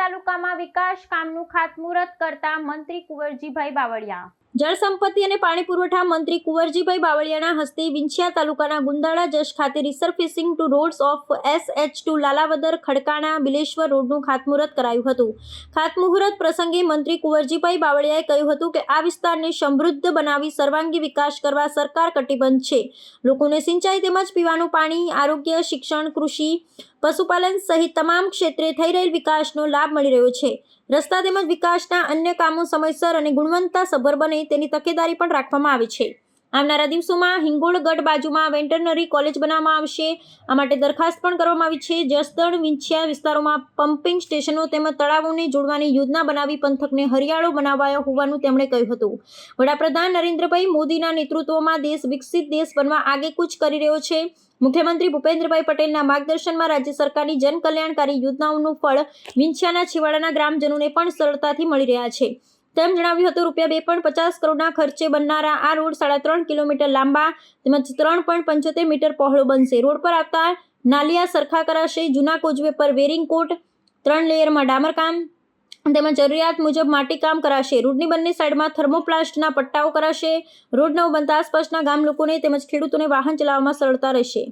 તાલુકામાં વિકાસ કામનું ખાતમુહૂર્ત કરતા મંત્રી કુંવરજીભાઈ બાવળિયા જળ સંપત્તિ અને પાણી પુરવઠા મંત્રી કુંવરજીભાઈ બાવળિયાના હસ્તે વિંછિયા તાલુકાના ગુંદાળા જશ ખાતે resurfacing to roads of S H to Lalavadar Khadkana Bileshwar રોડનું ખાતમુહૂર્ત કરાયું હતું. ખાતમુહૂર્ત પ્રસંગે મંત્રી કુંવરજીભાઈ બાવળિયાએ કહ્યું હતું કે આ વિસ્તારને સમૃદ્ધ બનાવી સર્વાંગી વિકાસ કરવા સરકાર કટિબદ્ધ છે. લોકોને સિંચાઈ તેમજ પીવાનું પાણી, આરોગ્ય, શિક્ષણ, કૃષિ, પશુપાલન સહિત તમામ ક્ષેત્રે થઈ રહેલ વિકાસનો લાભ મળી રહ્યો છે. રસ્તા તેમજ વિકાસના અન્ય કામો સમયસર અને ગુણવત્તાસભર બને તેની તકેદારી પણ રાખવામાં આવી છે. આવનારા દિવસોમાં હિંગોળગઢ બાજુમાં વેન્ટરનરી કોલેજ બનાવવામાં આવશે. આ માટે દરખાસ્ત પણ કરવામાં આવી છે. જસદણ, વિંછિયા વિસ્તારોમાં પમ્પિંગ સ્ટેશનો તેમજ તળાવોને જોડવાની યોજના બનાવી પંથકને હરિયાળો બનાવાયો હોવાનું તેમણે કહ્યું હતું. વડાપ્રધાન નરેન્દ્રભાઈ મોદીના નેતૃત્વમાં દેશ વિકસિત દેશ બનવા આગેકૂચ કરી રહ્યો છે. મુખ્યમંત્રી ભૂપેન્દ્રભાઈ પટેલના માર્ગદર્શનમાં રાજ્ય સરકારની જનકલ્યાણકારી યોજનાઓનું ફળ વિંછિયાના છેવાડાના ગ્રામજનોને પણ સરળતાથી મળી રહ્યા છે. તેમ જણાવ્યું હતું, રૂપિયા બે પોઈન્ટ પચાસ કરોડના ખર્ચે બનનારા આ રોડ સાડા ત્રણ કિલોમીટર લાંબા તેમજ ત્રણ પોઈન્ટ પંચોતેર મીટર પહોળો બનશે. રોડ પર આવતા નાલિયા સરખા કરાશે, જૂના કોચવે પર વેરિંગ કોટ, ત્રણ લેયરમાં ડામરકામ તેમજ જરૂરિયાત મુજબ માટીકામ કરાશે. રોડની બંને સાઈડમાં થર્મોપ્લાસ્ટના પટ્ટાઓ કરાશે. રોડ નવ બનતા આસપાસના ગામ લોકોને તેમજ ખેડૂતોને વાહન ચલાવવામાં સરળતા રહેશે.